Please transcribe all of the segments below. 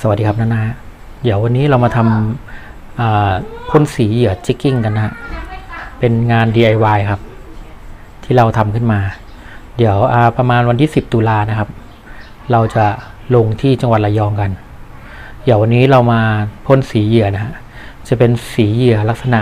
สวัสดีครับนานาเดี๋ยววันนี้เรามาทำพ่นสีเหยื่อจิกกิ้งกันนะเป็นงาน DIY ครับ ที่เราทำขึ้นมา เดี๋ยวประมาณวันที่ 10 ตุลานะครับ เราจะลงที่จังหวัดระยองกัน เดี๋ยววันนี้เรามาพ่นสีเหยื่อนะฮะจะเป็นสีเหยื่อลักษณะ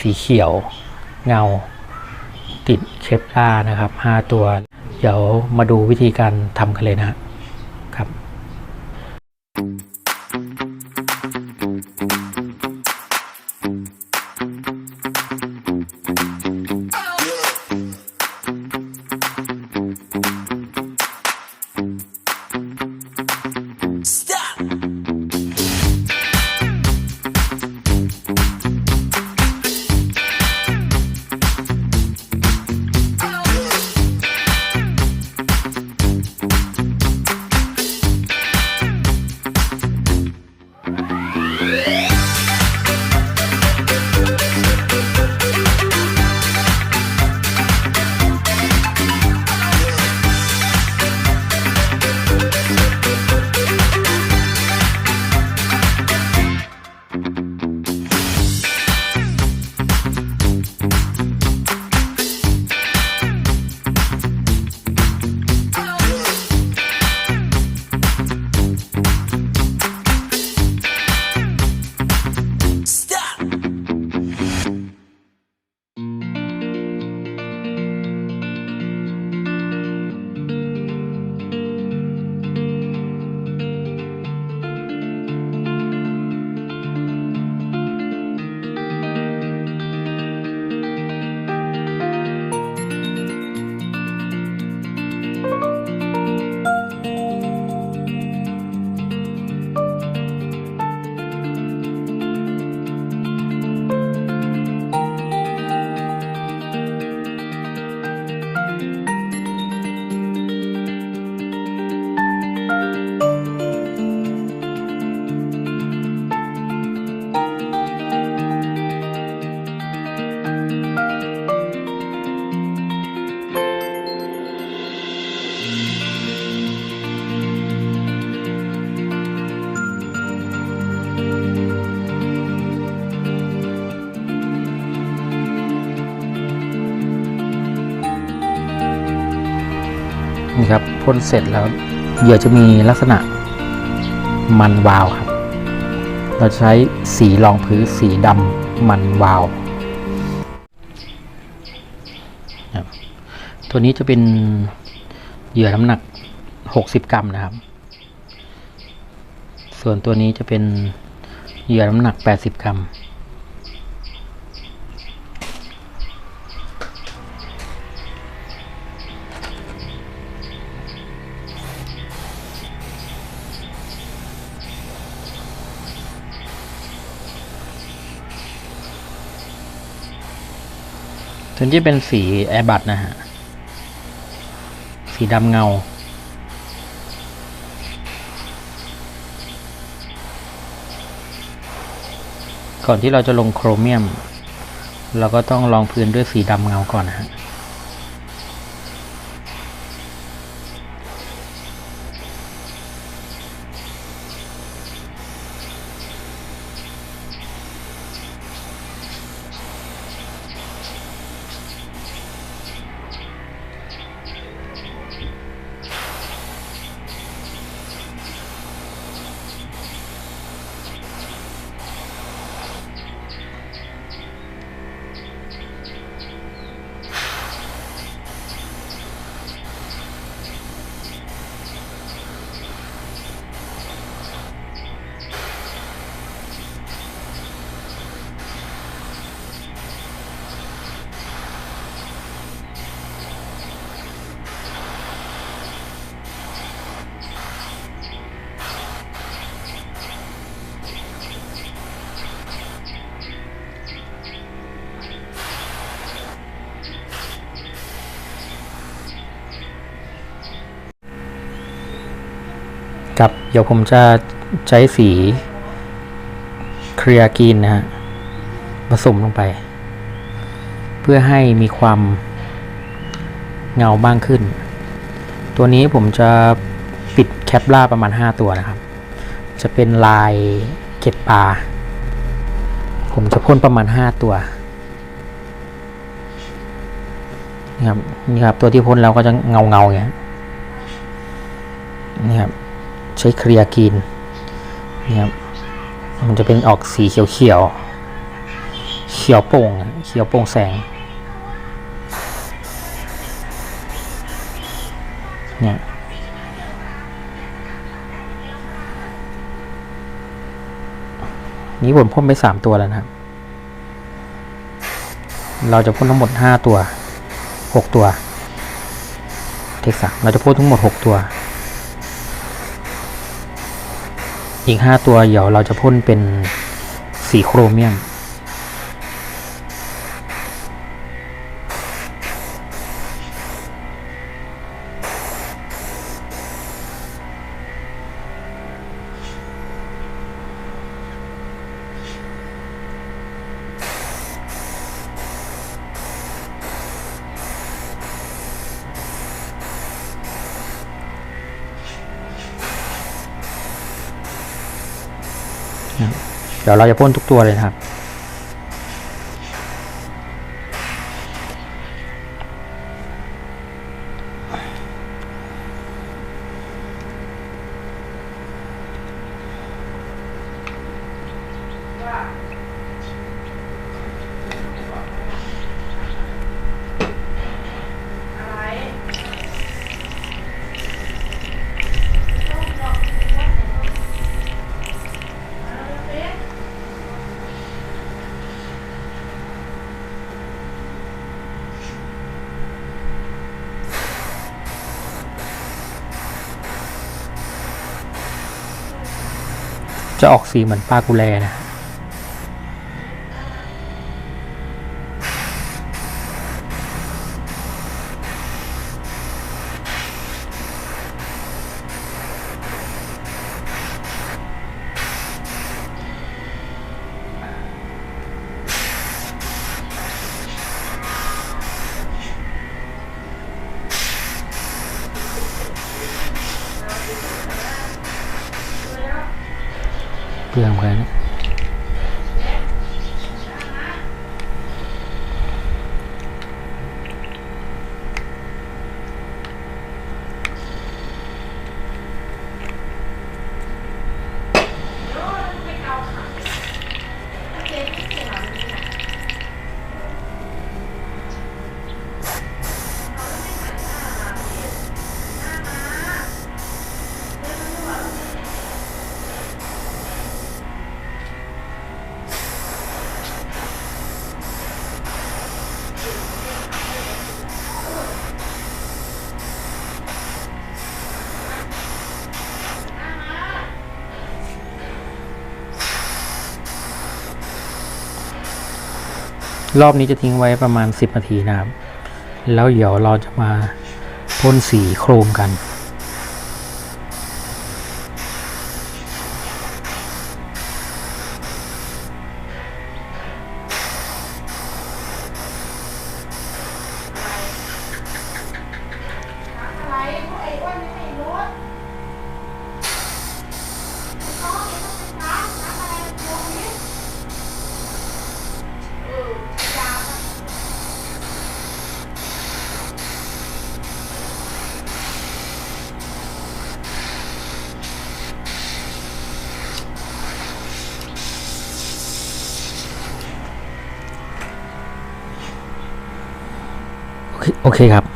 สีเขียวเงา ติดเคปลานะครับ 5 ตัว เดี๋ยวมาดูวิธีการทำกันเลยนะฮะ นี่ครับ พ่นเสร็จแล้วเหยื่อจะมีลักษณะมันวาวครับ เราใช้สีรองพื้นสีดำมันวาว ตัวนี้จะเป็นเหยื่อน้ำหนัก 60 กรัมนะครับ ส่วนตัวนี้จะเป็นเหยื่อน้ำหนัก 80 กรัม นที่เป็นสีแอร์บัตนะฮะ สีดำเงา ก่อนที่เราจะลงโครเมียม เราก็ต้องรองพื้นด้วยสีดำเงาก่อนนะฮะ กับ เดี๋ยวผมจะใช้สีเคลียร์กรีนนะฮะผสมลงไป เพื่อให้มีความเงาบ้างขึ้น ตัวนี้ผมจะปิดแคปล่าประมาณ 5 ตัวนะครับ จะเป็นลายเก็บปลา ผมจะพ่นประมาณห้าตัวนี่ครับนี่ครับตัวที่พ่นแล้วก็จะเงาเงาอย่างเงี้นี่ครับ ใช้เคลียร์กรีนนี่ครับมันจะเป็นออกสีเขียวเขียวเขียวโป่งเขียวโป่งแสงเนี่ยนี้ผมพ่นไปสามตัวแล้วนะครับ เราจะพ่นทั้งหมดห้าตัวหกตัว เทคสามเราจะพ่นทั้งหมดหกตัว อีกห้าตัวเดี๋ยวเราจะพ่นเป็นสีโครเมียม เดี๋ยวเราจะพ่นทุกตัวเลยนะครับ จะออกสีเหมือนปลากุแลนะ เปลืองเหมือนกันนะ รอบนี้จะทิ้งไว้ประมาณ 10 นาทีนะครับ แล้วเดี๋ยวเราจะมาพ่นสีโครมกัน อะไรพวกไอ้อ้วนไม่ให้รถน้องไม่ต้องไปถามถามอะไรพวกนี้เออยาปะ โอเคครับ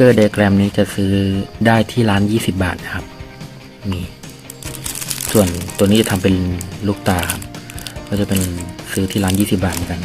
เกอร์ไดกแกรมนี้จะซื้อได้ที่ร้าน 20 บาทนะครับมีส่วนตัวนี้จะทำเป็นลูกตาครับก็จะเป็นซื้อที่ร้าน 20 บาทเหมือนกัน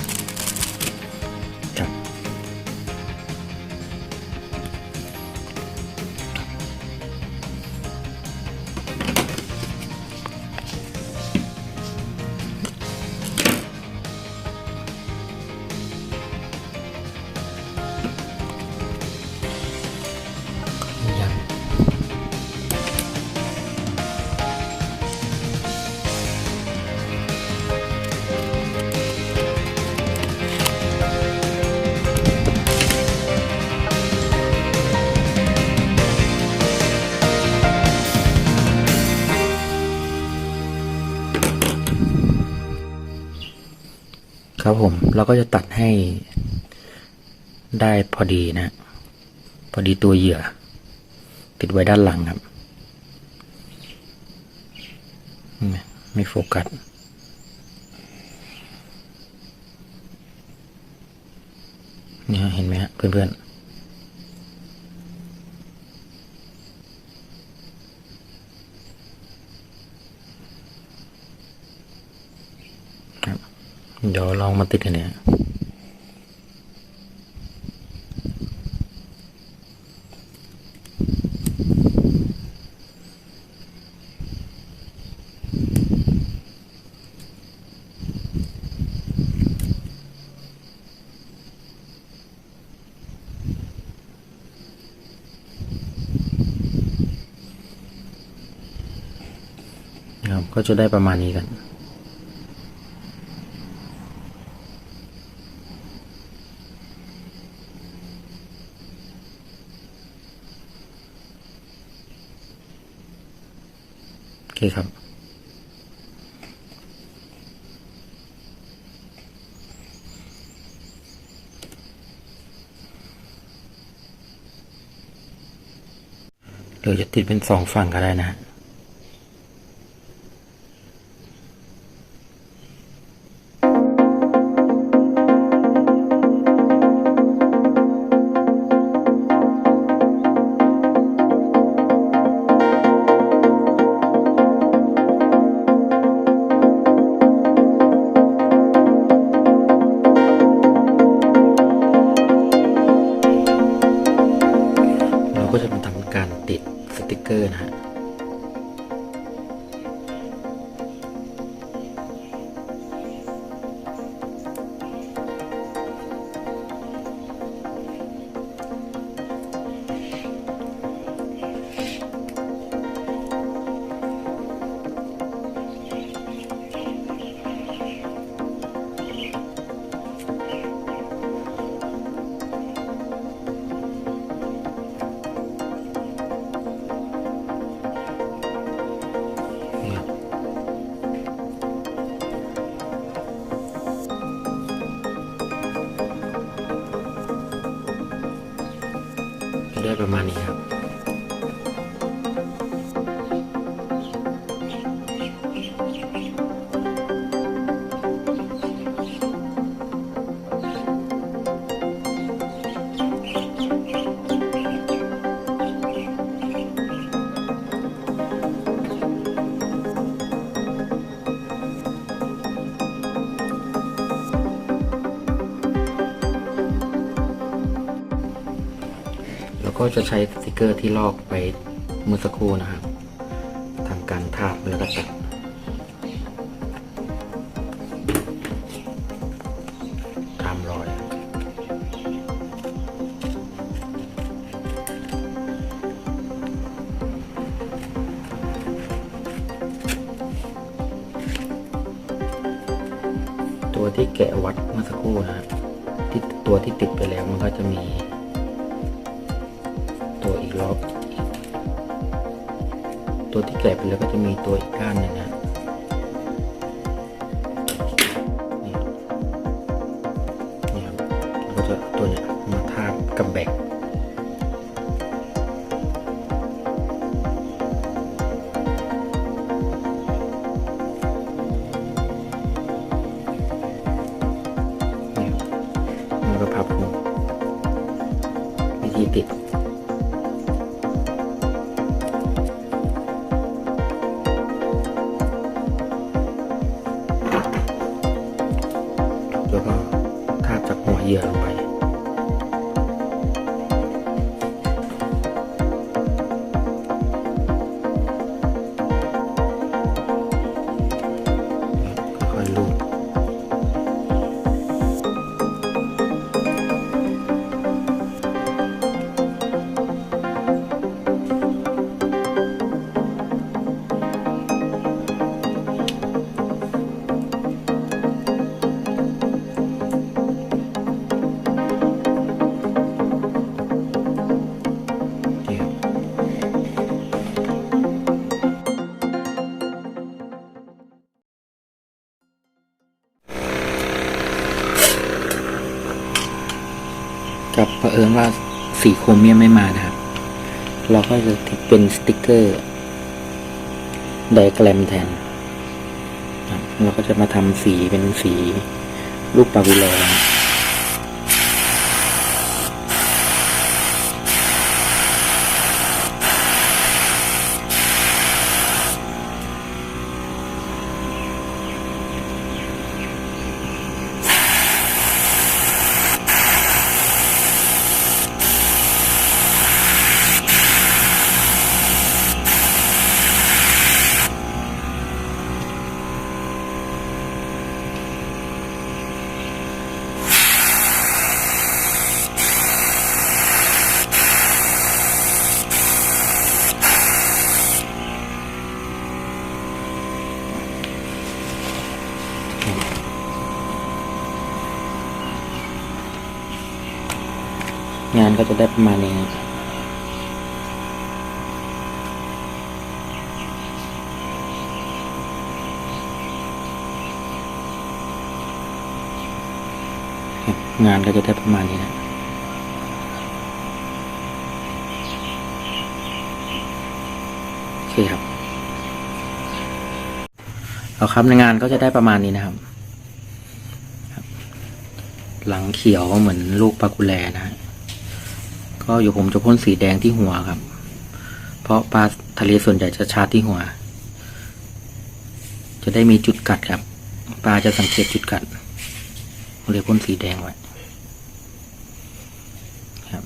ครับผมเราก็จะตัดให้ได้พอดีนะ พอดีตัวเหยื่อ ติดไว้ด้านหลังครับ ไม่โฟกัสเนี่ยเห็นไหมฮะเพื่อนๆ เดี๋ยวลองมาติดกันเนี่ยนะครับก็จะได้ประมาณนี้กัน เดี๋ยจะติดเป็นสองฝั่งก็ได้นะ ก็จะใช้สติกเกอร์ที่ลอกไปเมื่อสักครู่นะครับทำการทาบแล้วก็ตัด ตัวที่แกะไปแล้วก็จะมีตัวอีกก้านหนึ่งนะ เอิญว่าสีโครเมียมไม่มานะครับ เราก็จะติดเป็นสติกเกอร์ไดแกรมแทนครับเราก็จะมาทำสีเป็นสีรูปปาวิลนะ งานก็จะได้ประมาณนี้งานก็จะได้ประมาณนี้นะโอเคครับเอาครับในงานก็จะได้ประมาณนี้นะครับครับหลังเขียวเหมือนลูกปลากุแลนะฮะ ก็อยู่ผมจะพ่นสีแดงที่หัวครับ เพราะปลาทะเลส่วนใหญ่จะชาที่หัว จะได้มีจุดกัดครับ ปลาจะสังเกตจุดกัดผมเลยพ่นสีแดงไว้ครับ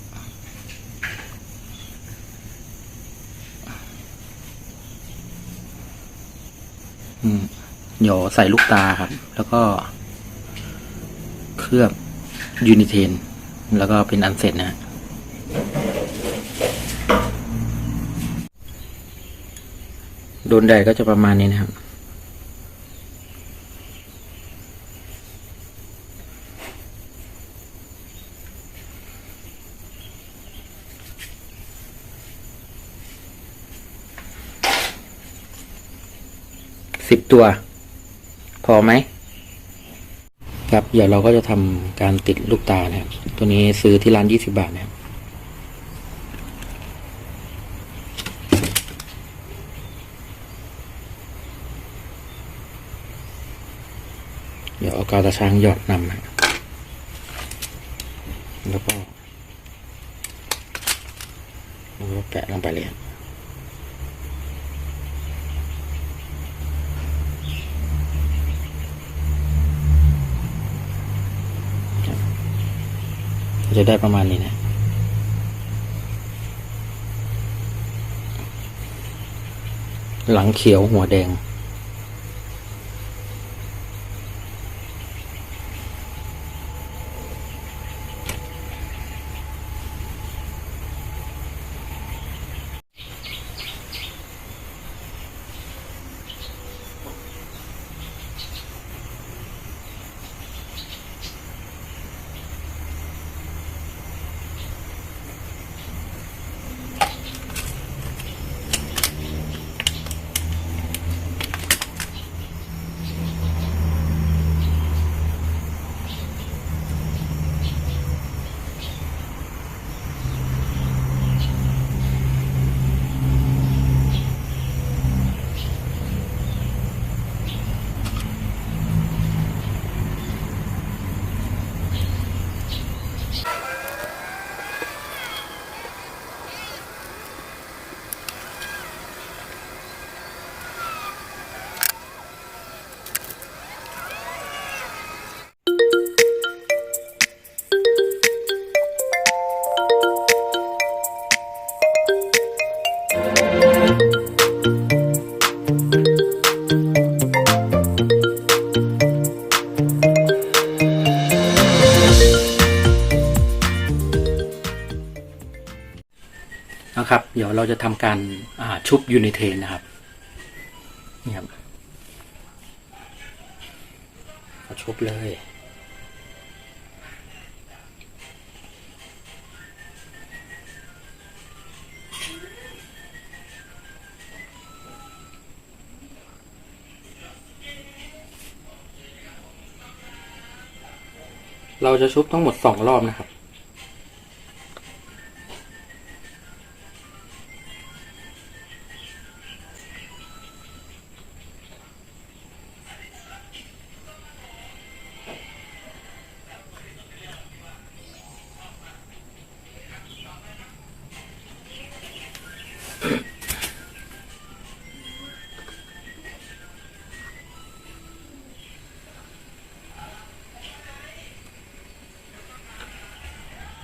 อืมเดี๋ยวใส่ลูกตาครับ แล้วก็เคลือบยูนิเทน แล้วก็เป็นอันเสร็จนะฮะ โดนแดดก็จะประมาณนี้นะครับ สิบตัว พอไหม ครับ เดี๋ยวเราก็จะทำการติดลูกตานะครับ ตัวนี้ซื้อที่ร้านยี่สิบาทนะครับ เดี๋ยวเอากาวตาช้างหยอดนำนะแล้วก็แล้วก็แปะลงไปเลยจะได้ประมาณนี้นะหลังเขียวหัวแดง เราจะทำการาชุบยูนิเทนนะครับนี่ครับเอาชุบเลยเราจะชุบทั้งหมดสองรอบนะครับ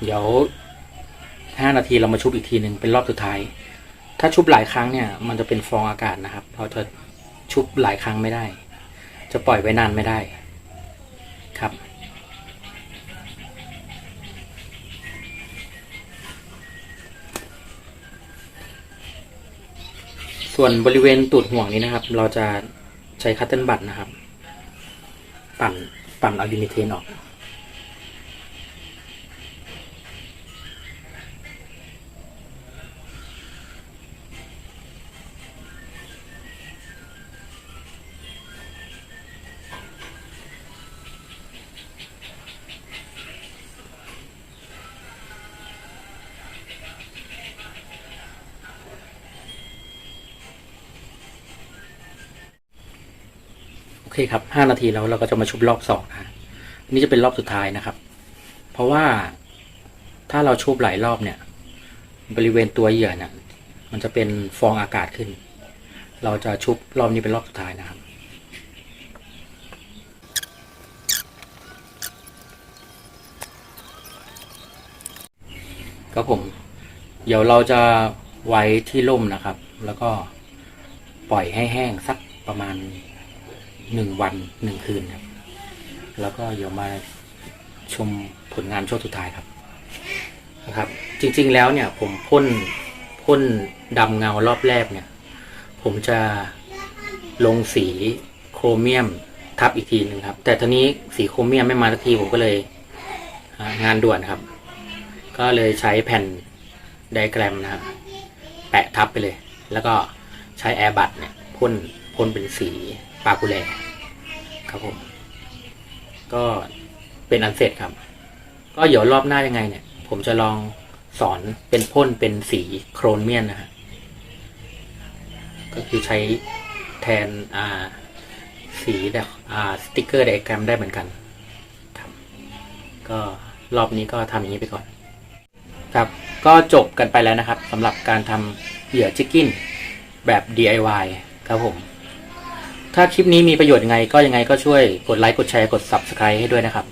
เดี๋ยวห้านาทีเรามาชุบอีกทีหนึ่งเป็นรอบสุดท้าย ถ้าชุบหลายครั้งเนี่ย มันจะเป็นฟองอากาศนะครับ เราจะชุบหลายครั้งไม่ได้ จะปล่อยไว้นานไม่ได้ครับ ส่วนบริเวณตูดห่วงนี้นะครับ เราจะใช้คัตเติลบัตนะครับ ปั่นปั่นเอายูนิเทนออก เคครับห้านาทีแล้วเราก็จะมาชุบรอบสองนะนนี่จะเป็นรอบสุดท้ายนะครับ เพราะว่าถ้าเราชุบหลายรอบเนี่ย บริเวณตัวเหยื่อเนี่ยมันจะเป็นฟองอากาศขึ้น เราจะชุบรอบนี้เป็นรอบสุดท้ายนะครับครับผม เดี๋ยวเราจะไว้ที่ร่มนะครับ แล้วก็ปล่อยให้แห้งสักประมาณ หนึ่งวันหนึ่งคืนครับ แล้วก็เดี๋ยวมาชมผลงานช่วงสุดท้ายครับนะครับ จริงๆแล้วเนี่ยผมพ่นพ่นดำเงารอบแรกเนี่ย ผมจะลงสีโครเมียมทับอีกทีหนึ่งครับ แต่ทีนี้สีโครเมียมไม่มาสักทีผมก็เลยงานด่วนครับ ก็เลยใช้แผ่นไดแกรมนะครับแปะทับไปเลย แล้วก็ใช้แอร์บัตเนี่ยพ่นพ่นเป็นสี ปากูแลครับผม ก็เป็นอันเสร็จครับ ก็เดี๋ยวรอบหน้ายังไงเนี่ย ผมจะลองสอนเป็นพ่นเป็นสีโครเมียนนะฮะก็คือใช้แทนอ่าสีแบบอ่าสติกเกอร์ไดแกรมได้เหมือนกันครับก็รอบนี้ก็ทำอย่างนี้ไปก่อน ครับ ก็จบกันไปแล้วนะครับสำหรับการทำเหยื่อชิคกินแบบ DIY ครับผม ถ้าคลิปนี้มีประโยชน์ยังไง ก็ยังไงก็ช่วยกดไลค์กดแชร์กด Subscribe ให้ด้วยนะครับ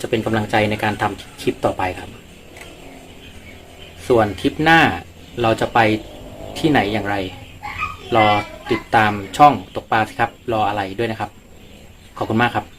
จะเป็นกำลังใจในการทำคลิปต่อไปครับ ส่วนคลิปหน้าเราจะไปที่ไหนอย่างไร รอติดตามช่องตกปลาสิครับ รออะไรด้วยนะครับ ขอบคุณมากครับ